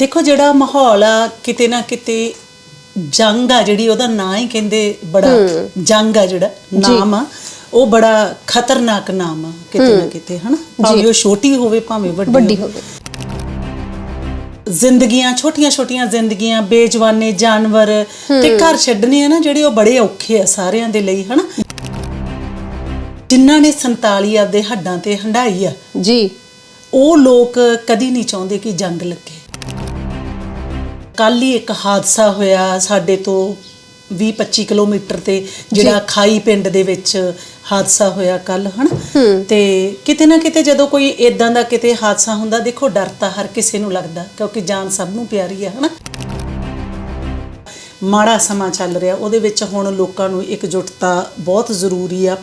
ਦੇਖੋ ਜਿਹੜਾ ਮਾਹੌਲ ਆ ਕਿਤੇ ਨਾ ਕਿਤੇ ਜੰਗ ਆ ਜਿਹੜੀ ਉਹਦਾ ਨਾਂ ਹੀ ਕਹਿੰਦੇ ਬੜਾ ਜੰਗ ਆ ਜਿਹੜਾ ਨਾਮ ਆ। ਉਹ ਬੜਾ ਖਤਰਨਾਕ ਨਾਮ ਆ ਕਿਤੇ ਨਾ ਕਿਤੇ ਹਨਾ? ਭਾਵੇਂ ਉਹ ਛੋਟੀ ਹੋਵੇ ਭਾਵੇਂ ਵੱਡੀ ਹੋਵੇ। ਜ਼ਿੰਦਗੀਆਂ ਛੋਟੀਆਂ ਛੋਟੀਆਂ ਜ਼ਿੰਦਗੀਆਂ ਬੇਜਵਾਨੇ ਜਾਨਵਰ ਤੇ ਘਰ ਛੱਡਨੇ ਆ ਨਾ ਜਿਹੜੇ ਉਹ ਬੜੇ ਔਖੇ ਆ ਸਾਰਿਆਂ ਦੇ ਲਈ ਹਨਾ? ਜਿਨ੍ਹਾਂ ਨੇ 47 ਆਪਦੇ ਹੱਡਾਂ ਤੇ ਹੰਡਾਈ ਆ ਜੀ। ਉਹ ਲੋਕ ਕਦੀ ਨਹੀਂ ਚਾਹੁੰਦੇ ਕਿ ਜੰਗ ਲੱਗੇ। ਕੱਲ ਹੀ ਇੱਕ ਹਾਦਸਾ ਹੋਇਆ ਸਾਡੇ ਤੋਂ 20-25 ਕਿਲੋਮੀਟਰ ਤੇ ਜਿਹੜਾ ਖਾਈ ਪਿੰਡ ਦੇ ਵਿੱਚ ਹਾਦਸਾ ਹੋਇਆ ਕੱਲ ਹਨ? ਤੇ ਕਿਤੇ ਨਾ ਕਿਤੇ ਜਦੋਂ ਕੋਈ ਇਦਾਂ ਦਾ ਕਿਤੇ ਹਾਦਸਾ ਹੁੰਦਾ ਦੇਖੋ ਡਰ ਤਾਂ ਹਰ ਕਿਸੇ ਨੂੰ ਲੱਗਦਾ ਕਿਉਂਕਿ ਜਾਨ ਸਭ ਨੂੰ ਪਿਆਰੀ ਹੈ ਹਨਾ? ਮਾੜਾ ਸਮਾਂ ਚੱਲ ਰਿਹਾ ਉਹਦੇ ਵਿੱਚ ਹੁਣ ਲੋਕਾਂ ਨੂੰ ਇਕਜੁੱਟਤਾ ਬਹੁਤ ਜ਼ਰੂਰੀ ਆ।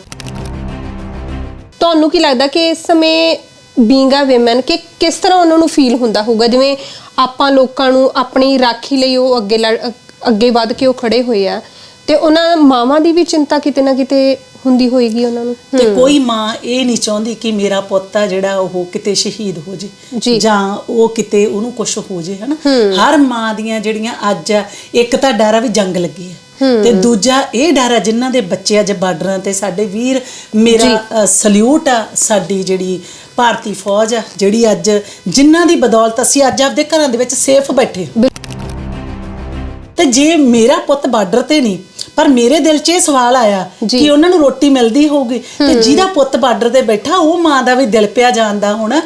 ਤੁਹਾਨੂੰ ਕੀ ਲੱਗਦਾ ਕਿ ਇਸ ਸਮੇਂ ਬੀਇੰਗ ਅ ਔਮਨ ਕਿ ਕਿਸ ਤਰ੍ਹਾਂ ਉਹਨਾਂ ਨੂੰ ਫੀਲ ਹੁੰਦਾ ਹੋਊਗਾ? ਜਿਵੇਂ ਆਪਾਂ ਲੋਕਾਂ ਨੂੰ ਆਪਣੀ ਰਾਖੀ ਲਈ ਉਹ ਅੱਗੇ ਲੜ- ਅੱਗੇ ਵੱਧ ਕੇ ਉਹ ਖੜੇ ਹੋਏ ਆ ਤੇ ਉਹਨਾਂ ਮਾਵਾਂ ਦੀ ਵੀ ਚਿੰਤਾ ਕਿਤੇ ਨਾ ਕਿਤੇ ਹੁੰਦੀ ਹੋਏਗੀ ਉਹਨਾਂ ਨੂੰ? ਤੇ ਕੋਈ ਮਾਂ ਇਹ ਨਹੀਂ ਚਾਹੁੰਦੀ ਕਿ ਮੇਰਾ ਪੁੱਤ ਆ ਜਿਹੜਾ ਉਹ ਕਿਤੇ ਸ਼ਹੀਦ ਹੋ ਜੀ। ਜੇ। ਜਾਂ ਉਹ ਕਿਤੇ ਉਹਨੂੰ ਕੁਝ ਹੋ ਜੇ ਹਨਾ? ਹਰ ਮਾਂ ਦੀਆਂ ਜਿਹੜੀਆਂ ਅੱਜ ਆ ਇੱਕ ਤਾਂ ਡਰ ਆ ਵੀ ਜੰਗ ਲੱਗੀ ਹੈ ਤੇ ਦੂਜਾ ਇਹ ਡਰ ਆ ਜਿਨ੍ਹਾਂ ਦੇ ਬੱਚੇ ਅੱਜ ਬਾਰਡਰਾਂ ਤੇ ਸਾਡੇ ਵੀਰ ਮੇਰਾ ਸਲੂਟ ਆ ਸਾਡੀ ਜਿਹੜੀ ਭਾਰਤੀ ਫੌਜ ਆ ਜਿਹੜੀ ਅੱਜ ਜਿਨ੍ਹਾਂ ਦੀ ਬਦੌਲਤ ਅਸੀਂ ਅੱਜ ਆਪਦੇ ਘਰਾਂ ਦੇ ਵਿੱਚ ਸੇਫ ਬੈਠੇ ਤੇ ਜੇ ਮੇਰਾ ਪੁੱਤ ਬਾਰਡਰ ਤੇ ਨਹੀਂ ਪਰ ਮੇਰੇ ਦਿਲ 'ਚ ਇਹ ਸਵਾਲ ਆਇਆ ਜੀ। ਕਿ ਉਹਨਾਂ ਨੂੰ ਰੋਟੀ ਮਿਲਦੀ ਹੋਊਗੀ ਤੇ ਜਿਹਦਾ ਪੁੱਤ ਬਾਰਡਰ ਤੇ ਬੈਠਾ ਉਹ ਮਾਂ ਦਾ ਵੀ ਦਿਲ ਪਿਆ ਜਾਂਦਾ ਹੋਣਾ।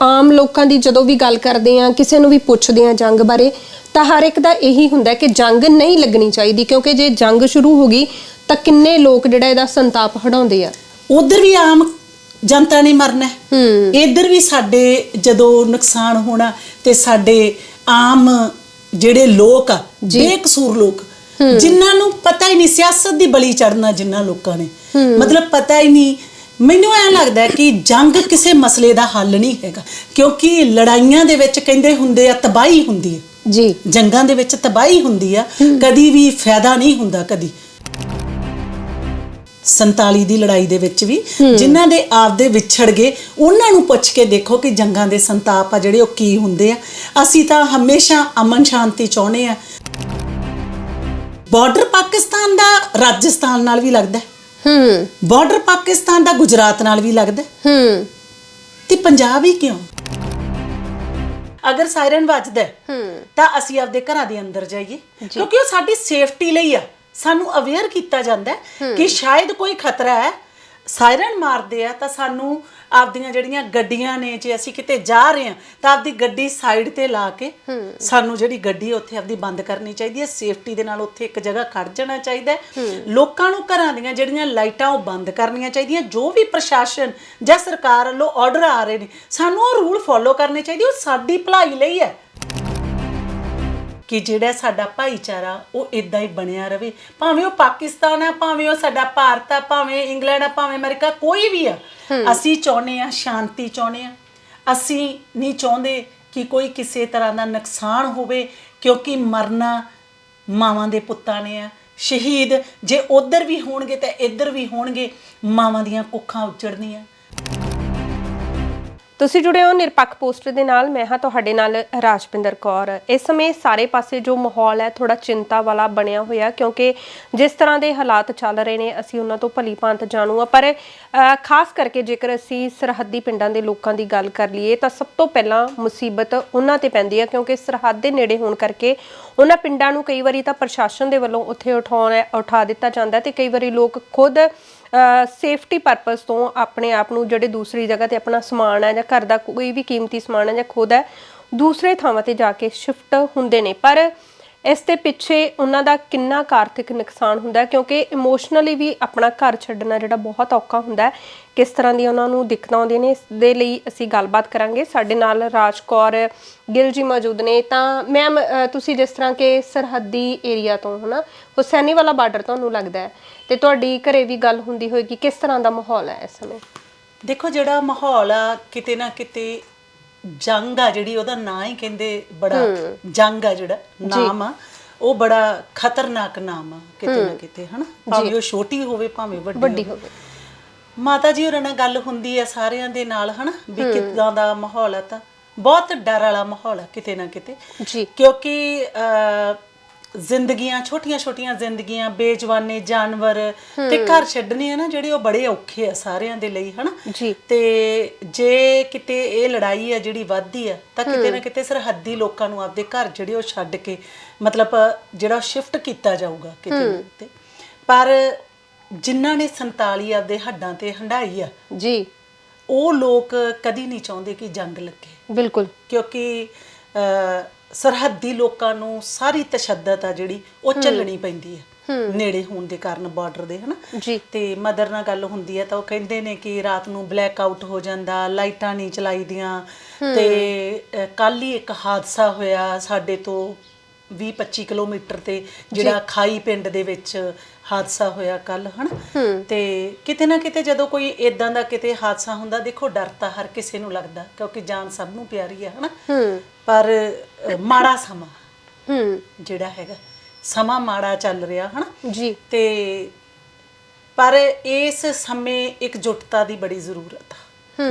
ਆਮ ਲੋਕਾਂ ਦੀ ਜਦੋਂ ਵੀ ਗੱਲ ਕਰਦੇ ਆ ਕਿਸੇ ਨੂੰ ਵੀ ਪੁੱਛਦੇ ਆ ਜੰਗ ਬਾਰੇ ਤਾਂ ਹਰ ਇੱਕ ਦਾ ਇਹੀ ਹੁੰਦਾ ਕਿ ਜੰਗ ਨਹੀਂ ਲੱਗਣੀ ਚਾਹੀਦੀ ਕਿਉਂਕਿ ਜੇ ਜੰਗ ਸ਼ੁਰੂ ਹੋ ਗਈ ਤਾਂ ਕਿੰਨੇ ਲੋਕ ਜਿਹੜਾ ਇਹਦਾ ਸੰਤਾਪ ਹਟਾਉਂਦੇ ਆ। ਉਧਰ ਵੀ ਆਮ ਜਨਤਾ ਨੇ ਮਰਨਾ ਹੈ। ਇੱਧਰ ਵੀ ਸਾਡੇ ਜਦੋਂ ਨੁਕਸਾਨ ਹੋਣਾ ਤੇ ਸਾਡੇ ਆਮ ਜਿਹੜੇ ਲੋਕ ਆ ਬੇਕਸੂਰ ਲੋਕ ਜਿਨ੍ਹਾਂ ਨੂੰ ਪਤਾ ਹੀ ਨਹੀਂ ਸਿਆਸਤ ਦੀ ਬਲੀ ਚੜਨਾ ਜਿਨ੍ਹਾਂ ਲੋਕਾਂ ਨੇ। ਮਤਲਬ ਪਤਾ ਹੀ ਨਹੀਂ। ਮੈਨੂੰ ਐਂ ਲੱਗਦਾ ਕਿ ਜੰਗ ਕਿਸੇ ਮਸਲੇ ਦਾ ਹੱਲ ਨਹੀਂ ਹੈਗਾ। ਕਿਉਂਕਿ ਲੜਾਈਆਂ ਦੇ ਵਿੱਚ ਕਹਿੰਦੇ ਹੁੰਦੇ ਆ ਤਬਾਹੀ ਹੁੰਦੀ ਹੈ। ਜੀ। ਜੰਗਾਂ ਦੇ ਵਿੱਚ ਤਬਾਹੀ ਹੁੰਦੀ ਆ। ਕਦੀ ਵੀ ਫਾਇਦਾ ਨਹੀਂ ਹੁੰਦਾ ਕਦੀ। 47 ਦੀ ਲੜਾਈ ਦੇ ਵਿੱਚ ਵੀ ਜਿਨ੍ਹਾਂ ਦੇ ਆਪਦੇ ਵਿਛੜ ਗਏ ਉਹਨਾਂ ਨੂੰ ਪੁੱਛ ਕੇ ਦੇਖੋ ਕਿ ਜੰਗਾਂ ਦੇ ਸੰਤਾਪ ਆ ਜਿਹੜੇ ਉਹ ਕੀ ਹੁੰਦੇ ਆ। ਅਸੀਂ ਤਾਂ ਹਮੇਸ਼ਾ ਅਮਨ ਸ਼ਾਂਤੀ ਚਾਹੁੰਦੇ ਆ। ਬਾਰਡਰ ਪਾਕਿਸਤਾਨ ਦਾ ਰਾਜਸਥਾਨ ਨਾਲ ਵੀ ਲੱਗਦਾ ਹੈ। ਬਾਰਡਰ ਪਾਕਿਸਤਾਨ ਦਾ ਗੁਜਰਾਤ ਨਾਲ ਵੀ ਲੱਗਦਾ ਹੈ। ਤੇ ਪੰਜਾਬ ਹੀ ਕਿਉਂ? ਅਗਰ ਸਾਇਰਨ ਵੱਜਦਾ ਤਾਂ ਅਸੀਂ ਆਪਦੇ ਘਰਾਂ ਦੇ ਅੰਦਰ ਜਾਈਏ ਕਿਉਂਕਿ ਉਹ ਸਾਡੀ ਸੇਫਟੀ ਲਈ ਆ। ਸਾਨੂੰ ਅਵੇਅਰ ਕੀਤਾ ਜਾਂਦਾ ਹੈ ਕਿ ਸ਼ਾਇਦ ਕੋਈ ਖਤਰਾ ਹੈ। ਸਾਇਰਨ ਮਾਰਦੇ ਆ ਤਾਂ ਸਾਨੂੰ ਆਪਦੀਆਂ ਜਿਹੜੀਆਂ ਗੱਡੀਆਂ ਨੇ ਜੇ ਅਸੀਂ ਕਿਤੇ ਜਾ ਰਹੇ ਹਾਂ ਤਾਂ ਆਪਦੀ ਗੱਡੀ ਸਾਈਡ ਤੇ ਲਾ ਕੇ ਸਾਨੂੰ ਜਿਹੜੀ ਗੱਡੀ ਉੱਥੇ ਆਪਦੀ ਬੰਦ ਕਰਨੀ ਚਾਹੀਦੀ ਹੈ। ਸੇਫਟੀ ਦੇ ਨਾਲ ਉੱਥੇ ਇੱਕ ਜਗ੍ਹਾ ਖੜ ਜਾਣਾ ਚਾਹੀਦਾ ਲੋਕਾਂ ਨੂੰ ਘਰਾਂ ਦੀਆਂ ਜਿਹੜੀਆਂ ਲਾਈਟਾਂ ਉਹ ਬੰਦ ਕਰਨੀਆਂ ਚਾਹੀਦੀਆਂ। ਜੋ ਵੀ ਪ੍ਰਸ਼ਾਸਨ ਜਾਂ ਸਰਕਾਰ ਵੱਲੋਂ ਆਰਡਰ ਆ ਰਹੇ ਨੇ ਸਾਨੂੰ ਉਹ ਰੂਲ ਫੋਲੋ ਕਰਨੇ ਚਾਹੀਦੇ। ਉਹ ਸਾਡੀ ਭਲਾਈ ਲਈ ਹੈ। ਕਿ ਜਿਹੜਾ ਸਾਡਾ ਭਾਈਚਾਰਾ ਉਹ ਇਦਾਂ ਹੀ ਬਣਿਆ ਰਵੇ। ਭਾਵੇਂ ਉਹ ਪਾਕਿਸਤਾਨ ਆ ਭਾਵੇਂ ਉਹ ਸਾਡਾ ਭਾਰਤ ਆ ਭਾਵੇਂ ਇੰਗਲੈਂਡ ਆ ਭਾਵੇਂ ਅਮਰੀਕਾ ਕੋਈ ਵੀ ਆ ਅਸੀਂ ਚਾਹੁੰਦੇ ਆ ਸ਼ਾਂਤੀ ਚਾਹੁੰਦੇ ਆ ਅਸੀਂ ਨਹੀਂ ਚਾਹੁੰਦੇ ਕਿ ਕੋਈ ਕਿਸੇ ਤਰ੍ਹਾਂ ਦਾ ਨੁਕਸਾਨ ਹੋਵੇ ਕਿਉਂਕਿ ਮਰਨਾ ਮਾਵਾਂ ਦੇ ਪੁੱਤਾਂ ਨੇ ਆ। ਸ਼ਹੀਦ ਜੇ ਉਧਰ ਵੀ ਹੋਣਗੇ ਤਾਂ ਇੱਧਰ ਵੀ ਹੋਣਗੇ ਮਾਵਾਂ ਦੀਆਂ ਕੁੱਖਾਂ ਉਜੜਨੀਆਂ। ਤੁਸੀਂ ਜੁੜੇ ਹੋ ਨਿਰਪੱਖ ਪੋਸਟ ਦੇ ਨਾਲ, ਮੈਂ ਹਾਂ ਤੁਹਾਡੇ ਨਾਲ ਰਾਜਪਿੰਦਰ ਕੌਰ। ਇਸ ਸਮੇਂ ਸਾਰੇ ਪਾਸੇ ਜੋ ਮਾਹੌਲ ਹੈ ਥੋੜਾ ਚਿੰਤਾ ਵਾਲਾ ਬਣਿਆ ਹੋਇਆ, ਕਿਉਂਕਿ ਜਿਸ ਤਰ੍ਹਾਂ ਦੇ ਹਾਲਾਤ ਚੱਲ ਰਹੇ ਨੇ, ਅਸੀਂ ਉਹਨਾਂ ਤੋਂ ਭਲੀ ਭਾਂਤ ਜਾਣੂ ਆ ਪਰ ਖਾਸ ਕਰਕੇ ਜੇਕਰ ਅਸੀਂ ਸਰਹੱਦੀ ਪਿੰਡਾਂ ਦੇ ਲੋਕਾਂ ਦੀ ਗੱਲ ਕਰ ਲਈਏ, ਤਾਂ ਸਭ ਤੋਂ ਪਹਿਲਾਂ ਮੁਸੀਬਤ ਉਹਨਾਂ ਤੇ ਪੈਂਦੀ ਹੈ, ਕਿਉਂਕਿ ਸਰਹੱਦ ਦੇ ਨੇੜੇ ਹੋਣ ਕਰਕੇ ਉਹਨਾਂ ਪਿੰਡਾਂ ਨੂੰ ਕਈ ਵਾਰੀ ਤਾਂ ਪ੍ਰਸ਼ਾਸਨ ਦੇ ਵੱਲੋਂ ਉੱਥੇ ਉਠਾਉਣ, ਉਠਾ ਦਿੱਤਾ ਜਾਂਦਾ ਹੈ ਤੇ ਕਈ ਵਾਰੀ ਲੋਕ ਖੁਦ ਸੇਫਟੀ ਪਰਪਸ ਤੋਂ ਆਪਣੇ ਆਪ ਨੂੰ ਜਿਹੜੇ ਦੂਸਰੀ ਜਗ੍ਹਾ ਤੇ ਆਪਣਾ ਸਮਾਨ ਹੈ ਜਾਂ ਘਰ ਦਾ ਕੋਈ ਵੀ ਕੀਮਤੀ ਸਮਾਨ ਹੈ ਜਾਂ ਖੁਦ ਹੈ, ਦੂਸਰੇ ਥਾਵਾਂ ਤੇ ਜਾ ਕੇ ਸ਼ਿਫਟ ਹੁੰਦੇ ਨੇ। ਪਰ ਇਸ ਦੇ ਪਿੱਛੇ ਉਹਨਾਂ ਦਾ ਕਿੰਨਾ ਕੁ ਆਰਥਿਕ ਨੁਕਸਾਨ ਹੁੰਦਾ ਕਿਉਂਕਿ ਇਮੋਸ਼ਨਲੀ ਵੀ ਆਪਣਾ ਘਰ ਛੱਡਣਾ ਜਿਹੜਾ ਬਹੁਤ ਔਖਾ ਹੁੰਦਾ ਕਿਸ ਤਰ੍ਹਾਂ ਦੀ ਉਹਨਾਂ ਨੂੰ ਦਿੱਕਤਾਂ ਆਉਂਦੀਆਂ ਨੇ, ਇਸ ਦੇ ਲਈ ਅਸੀਂ ਗੱਲਬਾਤ ਕਰਾਂਗੇ। ਸਾਡੇ ਨਾਲ ਰਾਜ ਕੌਰ ਗਿੱਲ ਜੀ ਮੌਜੂਦ ਨੇ। ਤਾਂ ਮੈਮ ਤੁਸੀਂ ਜਿਸ ਤਰ੍ਹਾਂ ਕਿ ਸਰਹੱਦੀ ਏਰੀਆ ਤੋਂ ਹਨਾ, ਹੁਸੈਨੀ ਵਾਲਾ ਬਾਰਡਰ ਤੁਹਾਨੂੰ ਲੱਗਦਾ ਹੈ। ਤੇ ਤੁਹਾਡੀ ਘਰੇ ਵੀ ਗੱਲ ਹੁੰਦੀ ਹੋਏਗੀ ਕਿਸ ਤਰ੍ਹਾਂ ਦਾ ਮਾਹੌਲ ਹੈ ਇਸ ਸਮੇਂ? ਦੇਖੋ ਜਿਹੜਾ ਮਾਹੌਲ ਆ ਕਿਤੇ ਨਾ ਕਿਤੇ ਜੰਗ ਆ ਜਿਹੜੀ ਉਹਦਾ ਨਾਂ ਹੀ ਕਹਿੰਦੇ ਬੜਾ ਜੰਗ ਆ ਜਿਹੜਾ ਨਾਮ ਆ। ਉਹ ਬੜਾ ਖਤਰਨਾਕ ਨਾਮ ਆ ਕਿਤੇ ਨਾ ਕਿਤੇ ਹਨਾ? ਭਾਵੇਂ ਉਹ ਛੋਟੀ ਹੋਵੇ ਭਾਵੇਂ ਵੱਡੀ ਹੋਵੇ। ਮਾਤਾ ਜੀ ਹੋਰਾਂ ਨਾਲ ਗੱਲ ਹੁੰਦੀ ਆ ਸਾਰਿਆਂ ਦੇ ਨਾਲ ਹਨਾ? ਵੀ ਕਿਦਾਂ ਦਾ ਮਾਹੌਲ ਆ ਤਾਂ। ਬਹੁਤ ਡਰ ਵਾਲਾ ਮਾਹੌਲ ਆ ਕਿਤੇ ਨਾ ਕਿਤੇ। ਜੀ। ਕਿਉਂਕਿ ਜ਼ਿੰਦਗੀਆਂ ਛੋਟੀਆਂ-ਛੋਟੀਆਂ ਜ਼ਿੰਦਗੀਆਂ ਬੇਜਵਾਨੇ ਜਾਨਵਰ ਤੇ ਘਰ ਛੱਡਣੇ ਆ ਨਾ ਜਿਹੜੇ ਉਹ ਬੜੇ ਔਖੇ ਆ ਸਾਰਿਆਂ ਦੇ ਲਈ ਹਨਾ? ਜੀ। ਤੇ ਜੇ ਕਿਤੇ ਇਹ ਲੜਾਈ ਆ ਜਿਹੜੀ ਵੱਧਦੀ ਆ ਤਾਂ ਕਿਤੇ ਨਾ ਕਿਤੇ ਸਰਹੱਦੀ ਲੋਕਾਂ ਨੂੰ ਆਪਦੇ ਘਰ ਜਿਹੜੇ ਉਹ ਛੱਡ ਕੇ ਮਤਲਬ ਜਿਹੜਾ ਸ਼ਿਫਟ ਕੀਤਾ ਜਾਊਗਾ ਕਿਤੇ ਨਾ ਕਿਤੇ। ਪਰ ਜਿਨ੍ਹਾਂ ਨੇ 47 ਆਪਦੇ ਹੱਡਾਂ ਤੇ ਹੰਡਾਈ ਆ ਜੀ। ਉਹ ਲੋਕ ਕਦੀ ਨਹੀਂ ਚਾਹੁੰਦੇ ਕਿ ਜੰਗ ਲੱਗੇ। ਬਿਲਕੁਲ। ਕਿਉਂਕਿ ਸਰਹੱਦੀ ਲੋਕਾਂ ਨੂੰ ਸਾਰੀ ਤਸ਼ੱਦਦ ਆ ਜਿਹੜੀ ਉਹ ਚੱਲਣੀ ਪੈਂਦੀ ਹੈ। ਨੇੜੇ ਹੋਣ ਦੇ ਕਾਰਨ ਬਾਰਡਰ ਦੇ ਹਨਾ? ਜੀ। ਤੇ ਮਦਰ ਨਾਲ ਗੱਲ ਹੁੰਦੀ ਹੈ ਤਾਂ ਉਹ ਕਹਿੰਦੇ ਨੇ ਕਿ ਰਾਤ ਨੂੰ ਬਲੈਕ ਆਊਟ ਹੋ ਜਾਂਦਾ ਲਾਈਟਾਂ ਨਹੀਂ ਚਲਾਈਦੀਆਂ। ਤੇ ਕੱਲ ਹੀ ਇੱਕ ਹਾਦਸਾ ਹੋਇਆ ਸਾਡੇ ਤੋਂ 20-25 ਕਿਲੋਮੀਟਰ ਤੇ ਜਿਹੜਾ ਖਾਈ ਪਿੰਡ ਦੇ ਵਿੱਚ ਹਾਦਸਾ ਹੋਇਆ ਕੱਲ ਹਨਾ? ਤੇ ਕਿਤੇ ਨਾ ਕਿਤੇ ਜਦੋਂ ਕੋਈ ਇਦਾਂ ਦਾ ਕਿਤੇ ਹਾਦਸਾ ਹੁੰਦਾ ਦੇਖੋ ਡਰ ਤਾਂ ਹਰ ਕਿਸੇ ਨੂੰ ਲੱਗਦਾ ਕਿਉਂਕਿ ਜਾਨ ਸਭ ਨੂੰ ਪਿਆਰੀ ਹੈ ਹਨਾ? ਪਰ ਅ, ਮਾੜਾ ਸਮਾਂ ਹੂੰ। ਜਿਹੜਾ ਹੈਗਾ ਸਮਾਂ ਮਾੜਾ ਚੱਲ ਰਿਹਾ ਹਨਾ? ਜੀ। ਤੇ ਪਰ ਇਸ ਸਮੇਂ ਇਕਜੁੱਟਤਾ ਦੀ ਬੜੀ ਜ਼ਰੂਰਤ ਆ।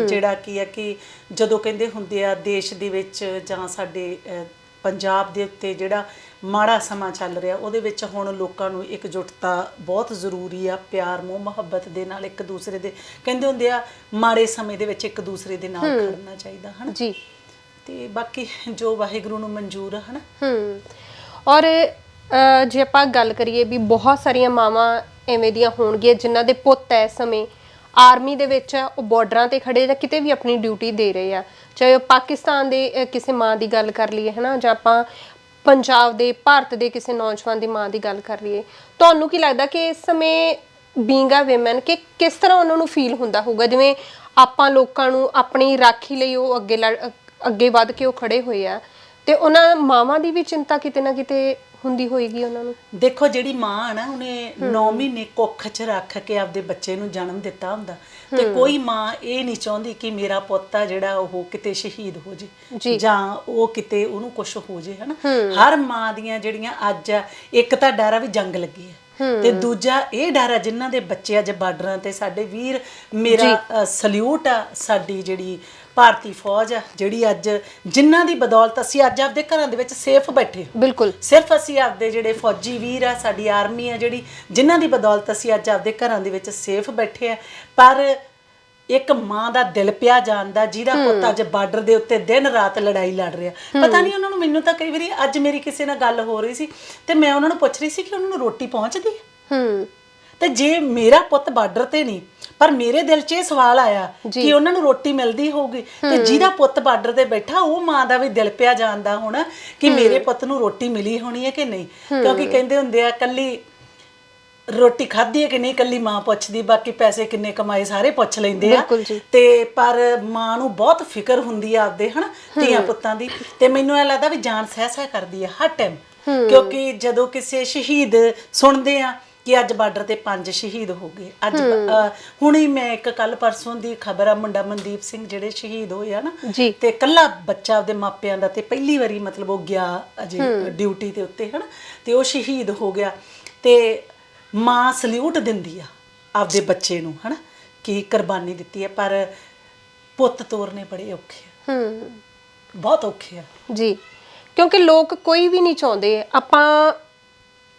ਜਿਹੜਾ ਕੀ ਹੈ ਕਿ ਜਦੋਂ ਕਹਿੰਦੇ ਹੁੰਦੇ ਆ ਦੇਸ਼ ਦੇ ਵਿੱਚ ਜਾਂ ਸਾਡੇ ਅਹ, ਪੰਜਾਬ ਦੇ ਉੱਤੇ ਜਿਹੜਾ ਮਾੜਾ ਸਮਾਂ ਚੱਲ ਰਿਹਾ ਉਹਦੇ ਵਿੱਚ ਹੁਣ ਲੋਕਾਂ ਨੂੰ ਇਕਜੁੱਟਤਾ ਬਹੁਤ ਜ਼ਰੂਰੀ ਆ ਪਿਆਰ ਮੋਹ ਮੁਹੱਬਤ ਦੇ ਨਾਲ ਇੱਕ ਦੂਸਰੇ ਦੇ ਕਹਿੰਦੇ ਹੁੰਦੇ ਆ ਮਾੜੇ ਸਮੇਂ ਦੇ ਵਿੱਚ ਇੱਕ ਦੂਸਰੇ ਦੇ ਨਾਲ ਖੜਨਾ ਚਾਹੀਦਾ ਹਨਾ? ਜੀ। ਤੇ ਬਾਕੀ ਜੋ ਵਾਹਿਗੁਰੂ ਨੂੰ ਮਨਜ਼ੂਰ ਆ ਹਨਾ? ਹੂੰ। ਔਰ ਅ, ਜੇ ਆਪਾਂ ਗੱਲ ਕਰੀਏ ਵੀ ਬਹੁਤ ਸਾਰੀਆਂ ਮਾਵਾਂ ਐਵੇਂ ਦੀਆਂ ਹੋਣਗੀਆਂ ਜਿਨ੍ਹਾਂ ਦੇ ਪੁੱਤ ਐ ਇਸ ਸਮੇਂ ਆਰਮੀ ਦੇ ਵਿੱਚ ਆ ਉਹ ਬਾਰਡਰਾਂ ਤੇ ਖੜੇ ਜਾਂ ਕਿਤੇ ਵੀ ਆਪਣੀ ਡਿਊਟੀ ਦੇ ਰਹੇ ਆ। ਚਾਹੇ ਉਹ ਪਾਕਿਸਤਾਨ ਦੇ ਅ, ਕਿਸੇ ਮਾਂ ਦੀ ਗੱਲ ਕਰ ਲਈਏ ਹਨਾ ਜਾਂ ਆਪਾਂ ਪੰਜਾਬ ਦੇ ਭਾਰਤ ਦੇ ਕਿਸੇ ਨੌਜਵਾਨ ਦੀ ਮਾਂ ਦੀ ਗੱਲ ਕਰ ਲਈਏ। ਤੁਹਾਨੂੰ ਕੀ ਲੱਗਦਾ ਕਿ ਇਸ ਸਮੇਂ ਬੀਂਗ ਆ ਔਮਨ ਕਿ ਕਿਸ ਤਰ੍ਹਾਂ ਉਹਨਾਂ ਨੂੰ ਫੀਲ ਹੁੰਦਾ ਹੋਊਗਾ? ਜਿਵੇਂ ਆਪਾਂ ਲੋਕਾਂ ਨੂੰ ਆਪਣੀ ਰਾਖੀ ਲਈ ਉਹ ਅੱਗੇ ਲੜ- ਅ- ਅੱਗੇ ਵੱਧ ਕੇ ਉਹ ਖੜੇ ਹੋਏ ਆ। ਤੇ ਉਹਨਾਂ ਮਾਵਾਂ ਦੀ ਵੀ ਚਿੰਤਾ ਕਿਤੇ ਨਾ ਕਿਤੇ ਹੁੰਦੀ ਹੋਏਗੀ ਉਹਨਾਂ ਨੂੰ। ਦੇਖੋ ਜਿਹੜੀ ਮਾਂ ਆ ਨਾ ਉਹਨੇ 9 ਮਹੀਨੇ ਕੁੱਖ 'ਚ ਰੱਖ ਕੇ ਆਪਦੇ ਬੱਚੇ ਨੂੰ ਜਨਮ ਦਿੱਤਾ ਹੁੰਦਾ। ਤੇ ਕੋਈ ਮਾਂ ਇਹ ਨਹੀਂ ਚਾਹੁੰਦੀ ਕਿ ਮੇਰਾ ਪੁੱਤ ਆ ਜਿਹੜਾ ਉਹ ਕਿਤੇ ਸ਼ਹੀਦ ਹੋ ਜੀ। ਜੇ। ਉਹ ਕਿਤੇ ਉਹਨੂੰ ਕੁਝ ਹੋ ਜੇ ਹਨਾ। ਹਰ ਮਾਂ ਦੀਆਂ ਜਿਹੜੀਆਂ ਅੱਜ ਆ, ਇੱਕ ਤਾਂ ਡਰ ਆ ਵੀ ਜੰਗ ਲੱਗੀ ਹੈ। ਤੇ ਦੂਜਾ ਇਹ ਡਰ ਆ ਜਿਨ੍ਹਾਂ ਦੇ ਬੱਚੇ ਅੱਜ ਬਾਰਡਰਾਂ ਤੇ ਸਾਡੇ ਵੀਰ ਮੇਰਾ ਸਲੂਟ ਆ ਸਾਡੀ ਜਿਹੜੀ ਭਾਰਤੀ ਫੌਜ ਆ ਜਿਹੜੀ ਅੱਜ ਜਿਨ੍ਹਾਂ ਦੀ ਬਦੌਲਤ ਅਸੀਂ ਅੱਜ ਆਪਦੇ ਘਰਾਂ ਦੇ ਵਿੱਚ ਸੇਫ ਬੈਠੇ ਹਾਂ। ਬਿਲਕੁਲ। ਸਿਰਫ ਅਸੀਂ ਆਪਦੇ ਜਿਹੜੇ ਫੌਜੀ ਵੀਰ ਆ ਸਾਡੀ ਆਰਮੀ ਆ ਜਿਹੜੀ ਜਿਨ੍ਹਾਂ ਦੀ ਬਦੌਲਤ ਅਸੀਂ ਅੱਜ ਆਪਦੇ ਘਰਾਂ ਦੇ ਵਿੱਚ ਸੇਫ ਬੈਠੇ ਆ ਪਰ ਇੱਕ ਮਾਂ ਦਾ ਦਿਲ ਪਿਆ ਜਾਂਦਾ ਜਿਹਦਾ ਪੁੱਤ ਅੱਜ ਬਾਰਡਰ ਦੇ ਉੱਤੇ ਦਿਨ ਰਾਤ ਲੜਾਈ ਲੜ ਰਿਹਾ। ਪਤਾ ਨਹੀਂ ਉਹਨਾਂ ਨੂੰ ਮੈਨੂੰ ਤਾਂ ਕਈ ਵਾਰੀ ਅੱਜ ਮੇਰੀ ਕਿਸੇ ਨਾਲ ਗੱਲ ਹੋ ਰਹੀ ਸੀ ਤੇ ਮੈਂ ਉਹਨਾਂ ਨੂੰ ਪੁੱਛ ਰਹੀ ਸੀ ਕਿ ਉਹਨਾਂ ਨੂੰ ਰੋਟੀ ਪਹੁੰਚਦੀ ਹੈ? ਹੂੰ। ਤੇ ਜੇ ਮੇਰਾ ਪੁੱਤ ਬਾਰਡਰ ਤੇ ਨਹੀਂ ਪਰ ਮੇਰੇ ਦਿਲ 'ਚ ਇਹ ਸਵਾਲ ਆਇਆ ਕਿ ਉਹਨਾਂ ਨੂੰ ਰੋਟੀ ਮਿਲਦੀ ਹੋਊਗੀ ਤੇ ਜਿਹਦਾ ਪੁੱਤ ਬਾਰਡਰ ਤੇ ਬੈਠਾ ਉਹ ਮਾਂ ਦਾ ਵੀ ਦਿਲ ਪਿਆ ਜਾਂਦਾ ਹੋਣਾ ਕਿ ਮੇਰੇ ਪੁੱਤ ਨੂੰ ਰੋਟੀ ਮਿਲੀ ਹੋਣੀ ਹੈ ਕਿ ਨਹੀਂ? ਕਿਉਂਕਿ ਕਹਿੰਦੇ ਹੁੰਦੇ ਆ ਕੱਲੀ ਰੋਟੀ ਖਾਧੀ ਹੈ ਕਿ ਨਹੀਂ ਕੱਲੀ ਮਾਂ ਪੁੱਛਦੀ ਬਾਕੀ ਪੈਸੇ ਕਿੰਨੇ ਕਮਾਏ ਸਾਰੇ ਪੁੱਛ ਲੈਂਦੇ ਆ। ਤੇ ਪਰ ਮਾਂ ਨੂੰ ਬਹੁਤ ਫਿਕਰ ਹੁੰਦੀ ਆ ਆਪਦੇ ਹਨਾ ਧੀਆਂ ਪੁੱਤਾਂ ਦੀ। ਤੇ ਮੈਨੂੰ ਇਹ ਲੱਗਦਾ ਵੀ ਜਾਨ ਸਹਿ ਸਹਿ ਕਰਦੀ ਆ ਹਰ ਟਾਈਮ ਕਿਉਂਕਿ ਜਦੋਂ ਕਿਸੇ ਸ਼ਹੀਦ ਸੁਣਦੇ ਆ ਕਿ ਅੱਜ ਬਾਰਡਰ ਤੇ ਪੰਜ ਸ਼ਹੀਦ ਹੋ ਗਏ। ਅੱਜ ਅ, ਹੁਣੀ ਮੈਂ ਇੱਕ ਕੱਲ ਪਰਸੋਂ ਦੀ ਖਬਰ ਆ ਮੁੰਡਾ ਮਨਦੀਪ ਸਿੰਘ ਜਿਹੜੇ ਸ਼ਹੀਦ ਹੋਏ ਆ ਨਾ ਜੀ। ਤੇ ਕੱਲਾ ਬੱਚਾ ਆਪਦੇ ਮਾਪਿਆਂ ਦਾ ਤੇ ਪਹਿਲੀ ਵਾਰੀ ਮਤਲਬ ਉਹ ਗਿਆ ਅਜੇ ਡਿਊਟੀ ਤੇ ਉੱਤੇ ਹਨਾ। ਤੇ ਉਹ ਸ਼ਹੀਦ ਹੋ ਗਿਆ। ਤੇ ਮਾਂ ਸਲੂਟ ਦਿੰਦੀ ਆ ਆਪਦੇ ਬੱਚੇ ਨੂੰ ਹਨਾ ਕਿ ਕੁਰਬਾਨੀ ਦਿੱਤੀ ਹੈ ਪਰ ਪੁੱਤ ਤੋਰਨੇ ਬੜੇ ਔਖੇ ਆ। ਹੂੰ। ਬਹੁਤ ਔਖੇ ਆ। ਜੀ। ਕਿਉਂਕਿ ਲੋਕ ਕੋਈ ਵੀ ਨਹੀਂ ਚਾਹੁੰਦੇ। ਆਪਾਂ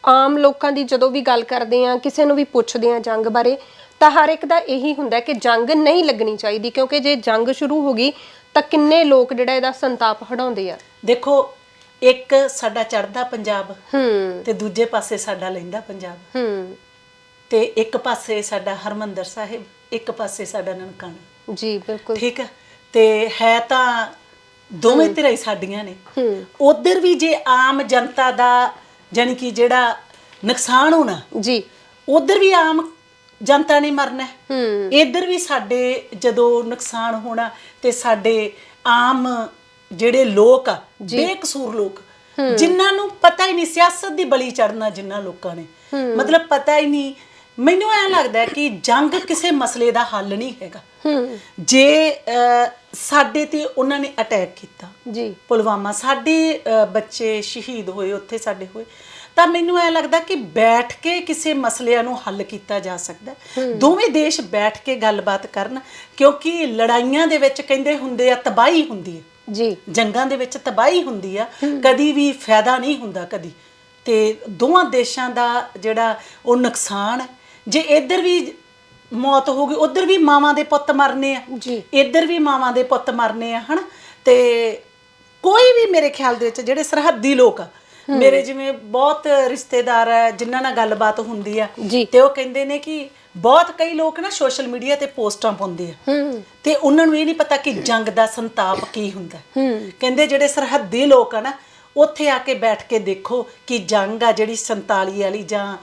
ਆਮ ਲੋਕਾਂ ਦੀ ਜਦੋਂ ਵੀ ਗੱਲ ਕਰਦੇ ਆ ਕਿਸੇ ਨੂੰ ਵੀ ਪੁੱਛਦੇ ਆ ਜੰਗ ਬਾਰੇ ਤਾਂ ਹਰ ਇੱਕ ਦਾ ਇਹੀ ਹੁੰਦਾ ਕਿ ਜੰਗ ਨਹੀਂ ਲੱਗਣੀ ਚਾਹੀਦੀ ਕਿਉਂਕਿ ਜੇ ਜੰਗ ਸ਼ੁਰੂ ਹੋ ਗਈ ਤਾਂ ਕਿੰਨੇ ਲੋਕ ਜਿਹੜਾ ਇਹਦਾ ਸੰਤਾਪ ਹਟਾਉਂਦੇ ਆ। ਦੇਖੋ ਇੱਕ ਸਾਡਾ ਚੜਦਾ ਪੰਜਾਬ ਹੂੰ। ਤੇ ਦੂਜੇ ਪਾਸੇ ਸਾਡਾ ਲੈਂਦਾ ਪੰਜਾਬ। ਹੂੰ। ਤੇ ਇੱਕ ਪਾਸੇ ਸਾਡਾ ਹਰਮੰਦਰ ਸਾਹਿਬ ਇੱਕ ਪਾਸੇ ਸਾਡਾ ਨਨਕਾਣਾ। ਜੀ ਬਿਲਕੁਲ। ਠੀਕ ਹੈ ਤੇ ਹੈ ਤਾਂ ਦੋਵੇਂ ਧਿਰਾਂ ਹੀ ਸਾਡੀਆਂ ਨੇ। ਹੂੰ। ਉਧਰ ਵੀ ਜੇ ਆਮ ਜਨਤਾ ਦਾ ਜਾਨੀ ਕਿ ਜਿਹੜਾ ਨੁਕਸਾਨ ਹੋਣਾ ਜੀ। ਉਧਰ ਵੀ ਆਮ ਜਨਤਾ ਨੇ ਮਰਨਾ ਹੈ। ਹੂੰ। ਇੱਧਰ ਵੀ ਸਾਡੇ ਜਦੋਂ ਨੁਕਸਾਨ ਹੋਣਾ ਤੇ ਸਾਡੇ ਆਮ ਜਿਹੜੇ ਲੋਕ ਆ ਬੇਕਸੂਰ ਲੋਕ ਜਿਨ੍ਹਾਂ ਨੂੰ ਪਤਾ ਹੀ ਨਹੀਂ ਸਿਆਸਤ ਦੀ ਬਲੀ ਚੜਨਾ ਜਿਨ੍ਹਾਂ ਲੋਕਾਂ ਨੇ। ਮਤਲਬ ਪਤਾ ਹੀ ਨਹੀਂ ਮੈਨੂੰ ਐਂ ਲੱਗਦਾ ਹੈ ਕਿ ਜੰਗ ਕਿਸੇ ਮਸਲੇ ਦਾ ਹੱਲ ਨਹੀਂ ਹੈਗਾ। ਹੂੰ। ਜੇ ਅਹ, ਸਾਡੇ ਤੇ ਉਹਨਾਂ ਨੇ ਅਟੈਕ ਕੀਤਾ ਜੀ। ਪੁਲਵਾਮਾ ਸਾਡੇ ਅਹ, ਬੱਚੇ ਸ਼ਹੀਦ ਹੋਏ ਉੱਥੇ ਸਾਡੇ ਹੋਏ ਤਾਂ ਮੈਨੂੰ ਐ ਲੱਗਦਾ ਕਿ ਬੈਠ ਕੇ ਕਿਸੇ ਮਸਲਿਆਂ ਨੂੰ ਹੱਲ ਕੀਤਾ ਜਾ ਸਕਦਾ ਹੈ। ਦੋਵੇਂ ਦੇਸ਼ ਬੈਠ ਕੇ ਗੱਲਬਾਤ ਕਰਨ ਕਿਉਂਕਿ ਲੜਾਈਆਂ ਦੇ ਵਿੱਚ ਕਹਿੰਦੇ ਹੁੰਦੇ ਆ ਤਬਾਹੀ ਹੁੰਦੀ ਹੈ। ਜੀ। ਜੰਗਾਂ ਦੇ ਵਿੱਚ ਤਬਾਹੀ ਹੁੰਦੀ ਆ ਕਦੀ ਵੀ ਫਾਇਦਾ ਨਹੀਂ ਹੁੰਦਾ ਕਦੀ। ਤੇ ਦੋਵਾਂ ਦੇਸ਼ਾਂ ਦਾ ਜਿਹੜਾ ਉਹ ਨੁਕਸਾਨ ਹੈ ਜੇ ਇੱਧਰ ਵੀ ਮੌਤ ਹੋ ਗਈ ਉਧਰ ਵੀ ਮਾਵਾਂ ਦੇ ਪੁੱਤ ਮਰਨੇ ਆ। ਜੀ। ਇੱਧਰ ਵੀ ਮਾਵਾਂ ਦੇ ਪੁੱਤ ਮਰਨੇ ਆ ਹਨਾ? ਤੇ ਕੋਈ ਵੀ ਮੇਰੇ ਖਿਆਲ ਦੇ ਵਿੱਚ ਜਿਹੜੇ ਸਰਹੱਦੀ ਲੋਕ ਆ ਮੇਰੇ ਜਿਵੇਂ ਬਹੁਤ ਰਿਸ਼ਤੇਦਾਰ ਆ ਜਿਨ੍ਹਾਂ ਨਾਲ ਗੱਲਬਾਤ ਹੁੰਦੀ ਆ ਜੀ। ਤੇ ਉਹ ਕਹਿੰਦੇ ਨੇ ਕਿ ਬਹੁਤ ਕਈ ਲੋਕ ਨਾ ਸੋਸ਼ਲ ਮੀਡੀਆ ਤੇ ਪੋਸਟਾਂ ਪਾਉਂਦੇ ਆ। ਹੂੰ। ਤੇ ਉਹਨਾਂ ਨੂੰ ਇਹ ਨਹੀਂ ਪਤਾ ਕਿ ਜੰਗ ਦਾ ਸੰਤਾਪ ਕੀ ਹੁੰਦਾ। ਕਹਿੰਦੇ ਜਿਹੜੇ ਸਰਹੱਦੀ ਲੋਕ ਆ ਨਾ ਉੱਥੇ ਆ ਕੇ ਬੈਠ ਕੇ ਦੇਖੋ ਕਿ ਜੰਗ ਆ ਜਿਹੜੀ 47 ਵਾਲੀ ਜਾਂ